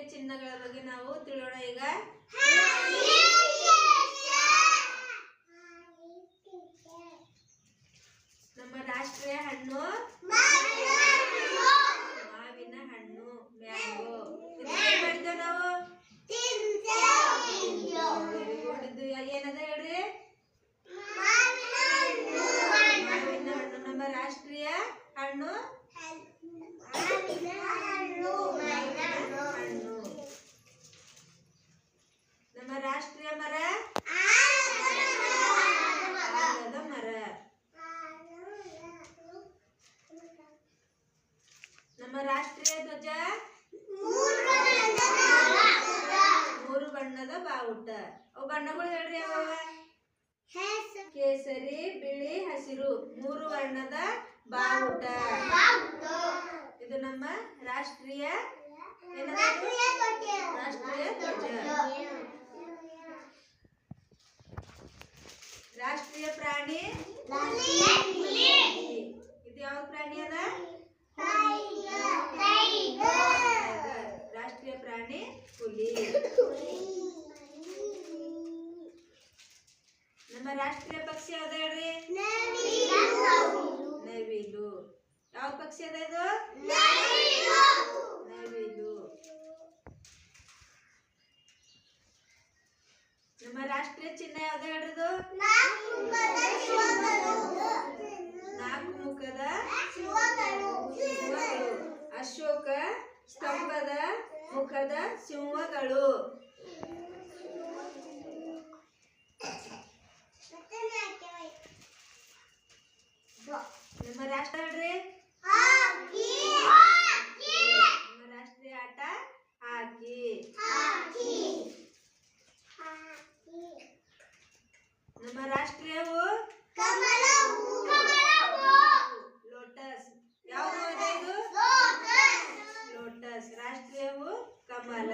ರಾಷ್ಟ್ರೀಯ ಚಿಹ್ನೆಗಳ ಬಗ್ಗೆ ನಾವು ತಿಳಿಯೋಣ ಈಗ ನಮ್ಮ ರಾಷ್ಟ್ರೀಯ ಹಣ್ಣು ನಮ್ಮ ರಾಷ್ಟ್ರೀಯ ಧ್ವಜ? ಮೂರು ಬಣ್ಣದ ಬಾವುಟ. ಅವು ಬಣ್ಣಗಳು ಹೇಳ್ರಿ ಯಾವ ಕೇಸರಿ, ಬಿಳಿ, ಹಸಿರು. ಮೂರು ವರ್ಣದ ಬಾವುಟ. ಇದು ನಮ್ಮ ರಾಷ್ಟ್ರೀಯ? ರಾಷ್ಟ್ರೀಯ ಧ್ವಜ. ರಾಷ್ಟ್ರೀಯ ಪ್ರಾಣಿ ಇದು ಯಾವ ಪ್ರಾಣಿ ಅದ ರಾಷ್ಟ್ರೀಯ ಪ್ರಾಣಿ ಹುಲಿ ನಮ್ಮ ರಾಷ್ಟ್ರೀಯ ಪಕ್ಷಿ ಯಾವ್ದು ಹೇಳ್ರಿ? ನವಿಲು. ಯಾವ ಪಕ್ಷಿ ಅದ ಇದು? ನವಿಲು. ನಮ್ಮ ರಾಷ್ಟ್ರೀಯ ಚಿಹ್ನ ಯಾವ್ದು ಹೇಳ್ರದು ನಾಲ್ಕು ಮುಖದ ಅಶೋಕ ಸ್ತಂಭದ ಮುಖದ ಸಿಂಹಗಳು. ನಮ್ಮ ರಾಷ್ಟ್ರ ಹೇಳ್ರಿ ನಮ್ಮ ರಾಷ್ಟ್ರೀಯ ಆಟ? ಹಾಕಿ. ನಮ್ಮ ರಾಷ್ಟ್ರೀಯ ಹೂ? ಲೋಟಸ್. ಯಾವ್ದು ಇದೆ ಇದು? ಲೋಟಸ್. ರಾಷ್ಟ್ರೀಯ ಹೂ? ಕಮಲ.